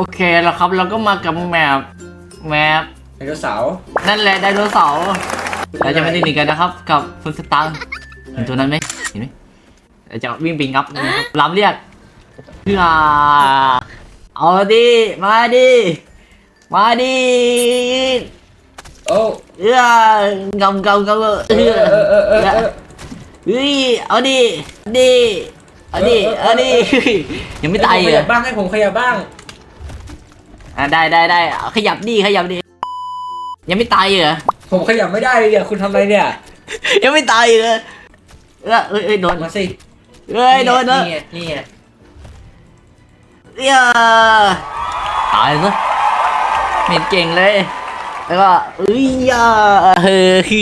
โอเคแล้วครับเราก็มากับแมปแมปไดโนเสาร์นั่นแหละไดโนเสาร์เราจะไม่ได้หนีกันนะครับ กับคุณสตังค์เห็นตัวนั้นไหมเห็นไหมเราจะวิ่งไปงับนะครับล้ำเรียกเพื่อเอาดิมาดิมาดิโอ้เอื้องำงำงำเออเออเออเออเออเออเฮ้ยเอาดิดิเอาดิเอาดิยังไม่ตายให้เหผมขรยัอบบ้างให้ผมขยับบ้าง อะได้ได้ได้เอาขยับดิขยับดิยังไม่ตายเหรอผมขยับไม่ได้เลยเนี่ยคุณทำอะไรเนี่ยยังไม่ตายเลยเอ้ยเอ้ยเอ้ยโดนมาสิเอ้ยโดนเนอะนี่ไงนี่ไงเอ้ยตายซะเหม็นเก่งเลย แล้วก็เอ้ยอะเฮ้ย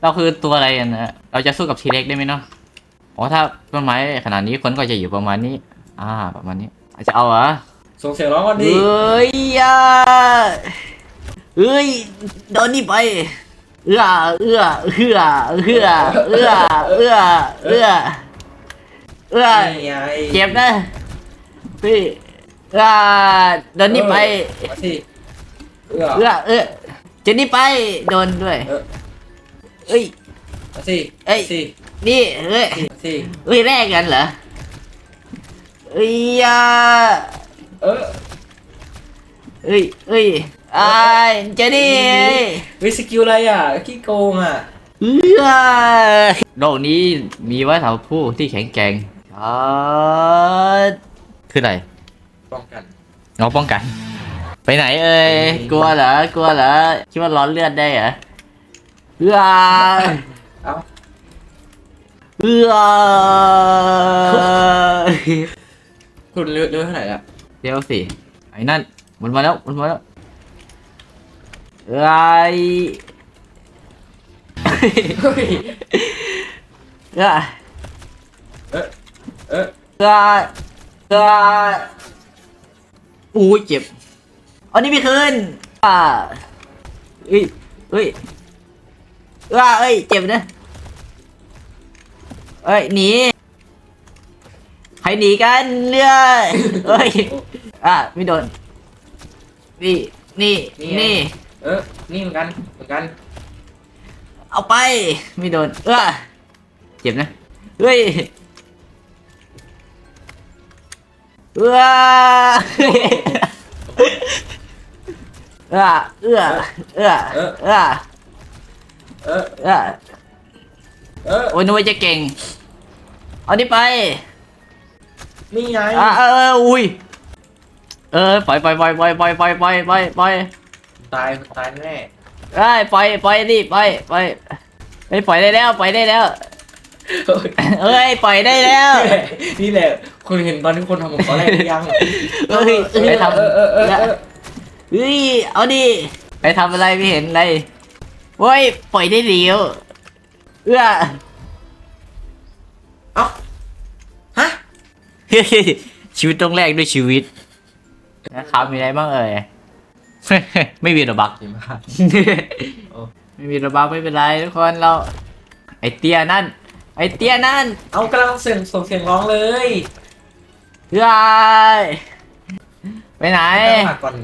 เราคือตัวอะไรกันนะเราจะสู้กับทีเล็กได้ไหมเนาะอ๋อถ้าต้นไม้ขนาดนี้คนก็จะอยู่ประมาณนี้ อ่า ประมาณนี้อาจจะเอาเหรอ ส่งเสียงร้องก่อนเอดิ้ยอะเอ้ยโดนนี่ไป เอื้อเอื้อเอื้อเอื้อเอื้อเอื้อเอื้อเอื้อนี่ไงเจ็บนะพี่เอื้อโดนนี่ไปมาสิเอื้อเอื้อเอื้อเจนนี่ไปโดนด้วยเออเอ้ย มาสิเอ้ย มาสินี่เอ้ยมาสิ เอ้ยแลกกันเหรอเอ้ยอะ เออเอ้ยเอ้ยไอ้ายเจนี่วิสกิลอะไรอะขี้โกงอะเอื้อโลกนี้มีไว้สำหรับผู้ที่แข็งแกร่งอ่าคืออะไรป้องกันงอป้องกัน ไปไหนเอ่ยกลัวเหรอกลัวเหรอคิดว่าร้อนเลือดได้เหรอเอื้อเอ้าเอื้อ คุณเลือดเลือดเท่าไหร่ละ เดี๋ยวสิไอ้นั่นมันมาแล้วมันมาแล้วเอ้ยเฮ้ยเอื้อเออเออเอื้อเอื้ออู้ยเจ็บอันนี้ไม่คืนอ่าเอ้ยเอ้ยเอ้ยเอ้ยเจ็บนะเอ้ยหนี ใครหนีกันเรื่อยเอ้ยอะไม่โดน นี่ นี่นี่ เออ นี่เหมือนกัน เหมือนกัน เอาไป ไม่โดน เออเจ็บนะ เฮ้ยเออเออ เออเออเออเออเออเออเออ โอ้ยนึกว่าจะเก่ง เอานี่ไป นี่ไงอะเออเอออุ้ยเออปล่อยปล่อยปล่อยปล่อยปล่อยปล่อยปล่อยปล่อยปล่อยตายตายแน่เอ้ยปล่อยปล่อยดิปล่อยปล่อยเฮ้ยปล่อยได้แล้วปล่อยได้แล้วเฮ้ยเอ้ยปล่อยได้แล้ว นี่แหละคุณเห็นตอนที่คนทำของเขาแรกหรือยังเอ้ยเอ้ยไปทำเออเออเออเออเฮ้ยเอาดิไปทำอะไรไม่เห็นอะไรโว้ยปล่อยได้เดียวเอื้อเอ้าฮะเฮ้ย ชีวิตต้องแลกด้วยชีวิต นะครับมีอะไรบ้างเอ่ย ไม่มีระบักดีมากโอ้ไม่มีระบักไม่เป็นไรทุกคนเรา ไอเตี้ยนั่น ไอเตี้ยนั่น เอากำลังเสียงส่งเสียงร้องเลยเฮ้ยไปไหนตั้งหลักก่อน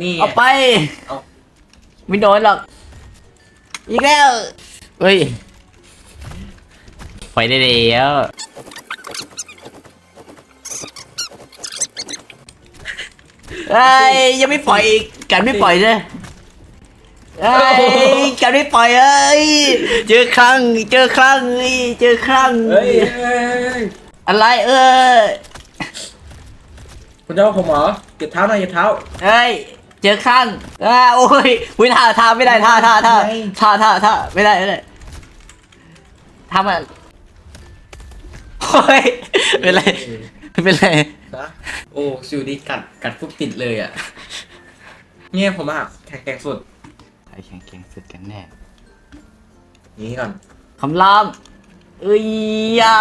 นี่ไงเอาไปเอาไม่โดนหรอก อีกแล้วเฮ้ย ปล่อยได้แล้วเอ้ยยังไม่ปล่อยอีกกันไม่ปล่อยเลยเอ้ยกันไม่ปล่อยเอ้ยเจอครั้งเจอครั้งเอ้ยเจอครั้งเฮ้ยเฮ้ยเฮ้ยอะไรเอ้ยคุณจะเอาผมเหรอเหยียบเท้าหน่อยเหยียบเท้า เอ้ยเจอครั้งอ่าโอ้ยวิท่าท่าไม่ได้ท่าท่าท่าไงท่าท่าท่าไม่ได้ไม่ได้ทำอะโอ้ยเป็นไร เป็นไร นะโอ้สิวดีกัดกัดปุ๊บติดเลยอะ เนี่ยผมอะแข็งแกร่งสุด ใครแข่งเก่งสุดกันแน่ นี่ก่อน คำรามเอ้ยยา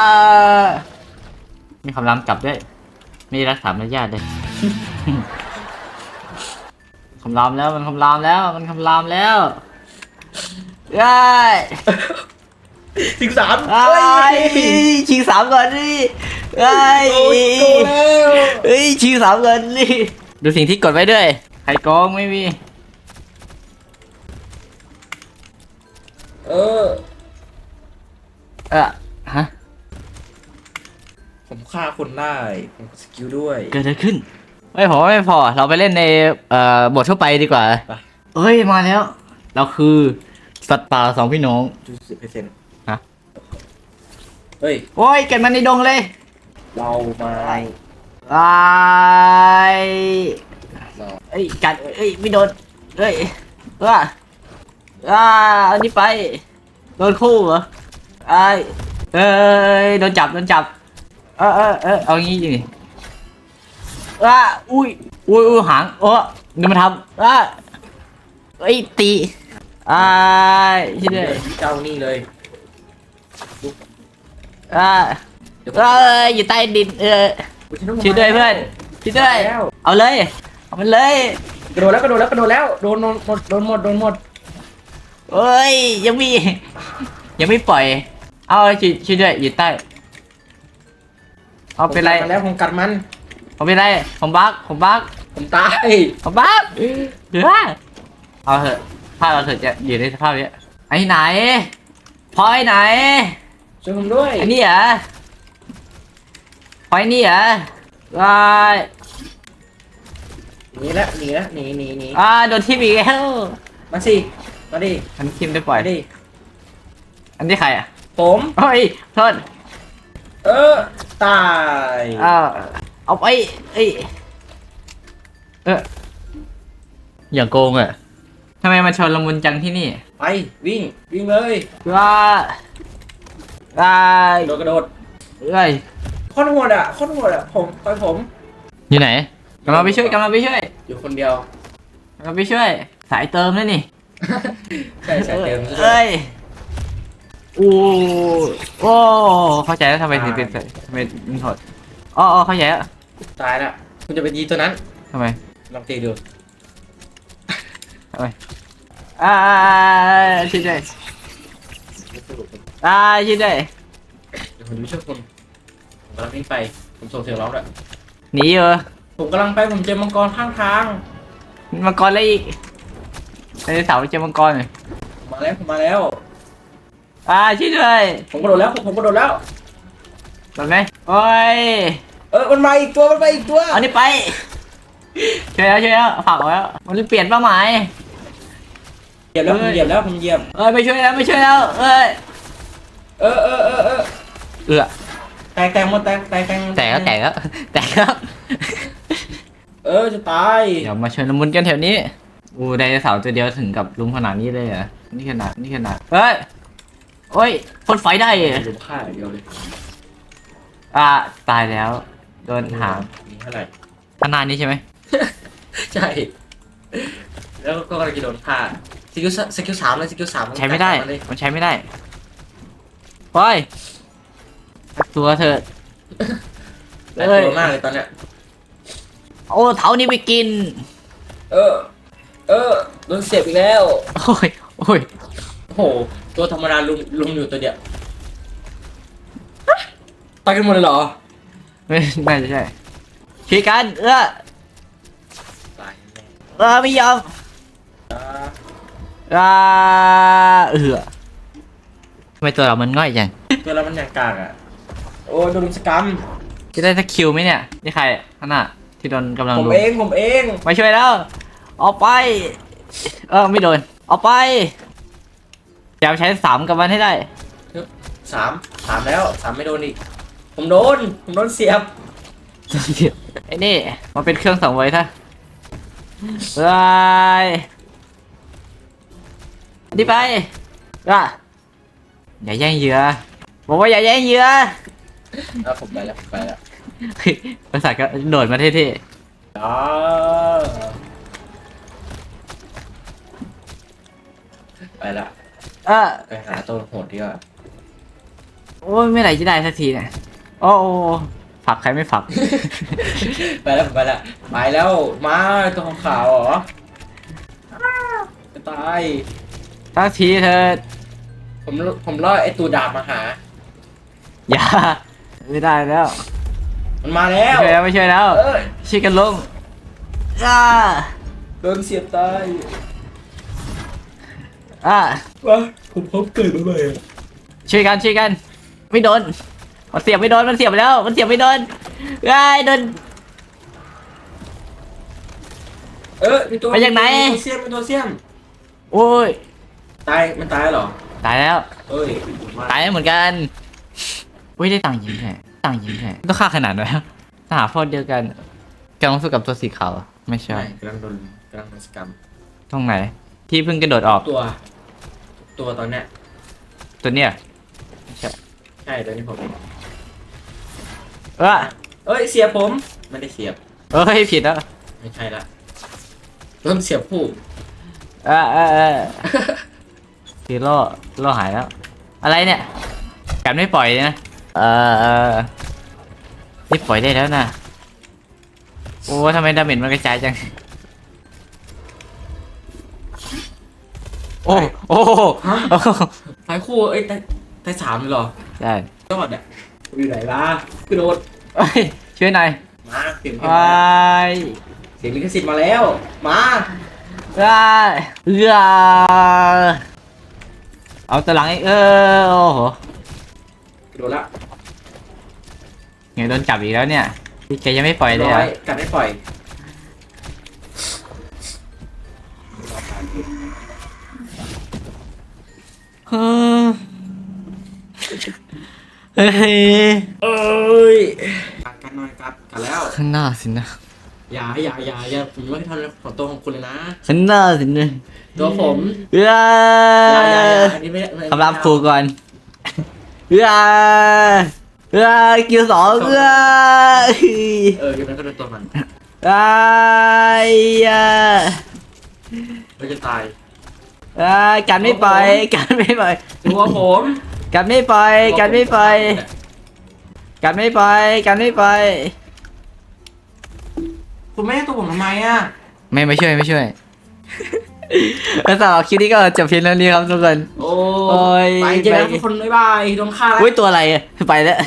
มีคำรามกลับด้วยไม่รักษามารยาทเลยคำรามแล้วมันคำรามแล้วมันคำรามแล้วได้ สิบสามไอ้เฮ้ยชิงสามก่อนดิไอ้โอ้ยโกแล้วชื่อสามเงินนี่ดูสิ่งที่กดไว้ด้วยใครโกงไม่มีเออ เออฮะผมฆ่าคนได้ผมสกิลด้วย เกิดอะไรขึ้น ไม่พอไม่พอ เราไปเล่นในเอ่อบททั่วไปดีกว่าไป เอ้ยมาแล้ว เราคือสัตว์ป่าสองพี่น้องจุดสิบเปอร์เซ็นต์ฮะ เฮ้ย โอ้ยเกิดมาในดงเลยเรามาไอ้เราเอ้ยกัดเอ้ยไม่โดนเอ้ยว่าอ่าอันนี้ไปโดนคู่เหรอไอ้เอ้ยโดนจับโดนจับ เออเออเออเอางี้จริงดิอ่าอุ้ยอุ้ยอุ้ยหางโอ้เดี๋ยวมาทำอ่าเอ้ยตีอ่าชิดเลยเจ้านี่เลย อ่าเดี๋ยวเอ้ยอยู่ใต้ดินเออช่วยด้วยเพื่อนช่วยด้วยแล้วเอาเลยเอามันเลยกระโดดแล้วกระโดดแล้วกระโดดแล้วโดนโดนหมดโดนหมดโดนหมดเอ้ยยังมี ยังไม่ปล่อย เอาช่วยช่วยด้วยอยู่ใต้เอาเป็นไรผมกัดมันแล้วผมกัดมัน เอาเป็นไรผมบักผมบักผมตายผมบักเดี๋ยวเอาเถอะถ้าเราเถอะจะอยู่ในสภาพเนี้ยไอ้ไหนพลอยไหน ช่วยผมด้วยไอ้นี่เหรอพลอยนี่เหรอว้ายหนีแล้วหนีแล้วหนีหนีหนีอ่าโดนทิมอีกแล้วมาสิมาดิอันนี้ทิมได้ปล่อยมาดิอันนี้ใครอะผมเฮ้ยโทษเออตายเอาเอาไปเอ้ยเอออย่าโกงอะทำไมมาชนละมุนจังที่นี่ ไปวิ่งวิ่งเลยว้า ว้ากระโดดกระโดดเอ้ยโค้อนโหดอะโค้อนโหดอะผมไปผม อยู่ไหนกำลังไปช่วยกำลังไปช่วยอยู่คนเดียวกำลังไปช่วย สายเติมนั่นนี่ใช่ใช่เต็มซะด้วยเอ้ยโอ้โอ้เข้าใจแล้วทำไมถึงเป็นทำไมมันถอดอ๋ออ๋อเข้าใจแล้วตายละคุณจะไปยีตัวนั้นทำไมลองตีดูทำไมอ่าช่วยด้วย อ่าช่วยด้วยเดี๋ยวผมดูช่วยคุณผมกำลังวิ่งไป ผมส่งเสียงร้องด้วยหนีเหรอผมกำลังไปผมเจอมังกรข้างทาง มังกรอะไรอีกไดโนเสาร์เจอมังกรหน่อยผมมาแล้วผมมาแล้ว อ่าช่วยด้วยผมกระโดดแล้วผมกระโดดแล้วตอนไหมโอ้ยเออมันมาอีกตัวมันมาอีกตัวเอานี่ไปช่วยแล้วช่วยแล้วฝากเอาแล้วมันเปลี่ยนเป้าหมาย เหยียบแล้วผมเหยียบแล้วผมเหยียบ เอ้ยไม่ช่วยแล้วไม่ช่วยแล้วเอ้ยเออเออเออเออเอือแตกแตกหมดแตกแตกแตกแตกแล้วแตกแล้วแตกแล้วเออจะตายเดี๋ยวมาชนละมุนกันแถวนี้อูไดโนเสาร์ตัวเดียวถึงกับลุมขนาดนี้เลยเหรอนี่ขนาดนี่ขนาดเฮ้ยโอ้ยพ่นไฟได้เหรอดูฆ่าอย่างเดียวเลยอ่าตายแล้วโดนหางมีเท่าไหร่ขนาดนี้ใช่ไหมใช่ แล้วก็กำลังจะโดนฆ่า สกิลสกิลสามเลยสกิลสามนใช้ไม่ได้ จัดการเลยมันใช้ไม่ได้โอ้ยสักตัวเถอะแต่ตัวมากเลยตอนเนี้ยโอ้เท้านี้ไปกิน เออ เออโดนเสียบอีกแล้ว โอ้ย โอ้ย โอ้โห ตัวธรรมดาลุมลุมอยู่ตัวเดียวตายกันหมดเลยเหรอไม่ไม่ใช่ช่วยกัน เออตายแน่ เออไม่ยอมอ่า อ่าเออทำไมตัวเรามันง่อยจังตัวเรามันอย่างกากอะ โอ้ยโดนลุมสกรรมจะได้สักคิวไหมเนี่ย นี่ใครขนาดที่โดนกำลังผมลุมเองผมเองมาช่วยแล้ว ออกไป เออไม่โดน ออกไปจะใช้สามกับมันให้ได้สามสามแล้วสามไม่โดนอีก ผมโดน ผมโดนเสียบไอ้นี่ มันเป็นเครื่องสังเวยท่าไปดีไปอะอย่าแย่งเหยื่อบอกว่าอย่าแย่งเหยื่อแล้วผมไปแล้วผมไปแล้วเฮ้ยบริษัทก็โดดมาเท่อ๋อไปละๆเออไปหาตัวโหดดีกว่าโอ้ยไม่ไหนจะได้สักทีเนี่ยโอ้โอ้ฝากใครไม่ฝากไปแล้วผมไปแล้วไปแล้วมาตัวขาวๆเหรออ้าวจะตาย สักทีเธอผมผมล่อไอ้ตัวดาบมาหา อย่า ไม่ได้แล้วมันมาแล้ว ไม่ช่วยแล้วไม่ช่วยแล้วเอ้ยช่วยกันล้มอ่าโดนเสียบตายอ่าวะผมพบเกิดมาใหม่อะช่วยกันช่วยกัน ไม่โดนมันเสียบไม่โดนมันเสียบไปแล้ว มันเสียบไม่โดนไอ้ยโดน เออมีตัวมาจากไหน มีตัวเสียมมีตัวเสียมโอ้ย ตาย มันตายเหรอ ตายแล้ว เอ้ยมาตายแล้วเหมือนกันอุ้ยได้ตังค์ยิงแค่ตังค์ยิงแค่ต้องฆ่าขนาดไหนวะทหารพวกเดียวกันกำลังสู้กับตัวสีขาวเหรอไม่ใช่ ใช่กำลังโดนกำลังโดนสกรรมตรงไหน ที่เพิ่งกระโดดออก ตัว ตัวตอนเนี้ย ตัวเนี้ยไม่ใช่ใช่ตัวนี้ผม เออเอ้ย เสียบผม ไม่ได้เสียบ เอ้ยผิดแล้วไม่ใช่ละ เริ่มเสียบผู้ เออเออเออ ซีโร่โล่หายแล้ว อะไรเนี่ยกันไม่ปล่อยเลยนะเออเออนี่ปล่อยได้แล้วนะโอ้ทำไมดาเมจมันกระจายจังโอ้โอ้โหฮะสายคู่เอ้ยตายตายสามเลยเหรอได้ยอดอะอยู่ไหนล่ะกระโดดเอ้ยช่วยหน่อยมาเสียงเพลงไปมาเสียงลิขสิทธิ์มาแล้ว มาได้เอือ เอาตะหลังอีกเออโอ้โหกระโดดละเงี้ยโดนจับอีกแล้วเนี่ยพี่แกยังไม่ปล่อยเลยร้อะอยกัดไม่ปล่อยเฮ้ยเอ้ยกัดกันหน่อยกัดกัดแล้ว ข้างหน้าสินะ อย่าอย่าอย่าอย่าผมไม่ทำของตัวของคุณเลยนะข้างหน้าสินะตัวผมเอื้ออย่าอย่าอย่าอันนี้ไม่ไม่ไม่คำรามครูก่อนเอื้อเอื้อคิวสองเอื้อเออยังไงก็โดนตัวมันไอ้ยาเราจะตายไอ้ยกันไม่ปล่อยกันไม่ปล่อยตัวผมกันไม่ปล่อยกันไม่ปล่อยกันไม่ปล่อยกันไม่ปล่อย คุณไม่ให้ตัวผมทำไมอะ ไม่ไม่ช่วยไม่ช่วย แล้วสำหรับคลิปนี้ก็จบเพียงเท่านี้ครับทุกคน โอ้โอ้ย ไปเจอกันไปทุกคนบ๊ายบายโดนฆ่าแล้ว อุ้ยตัวอะไรอะไปแล้ว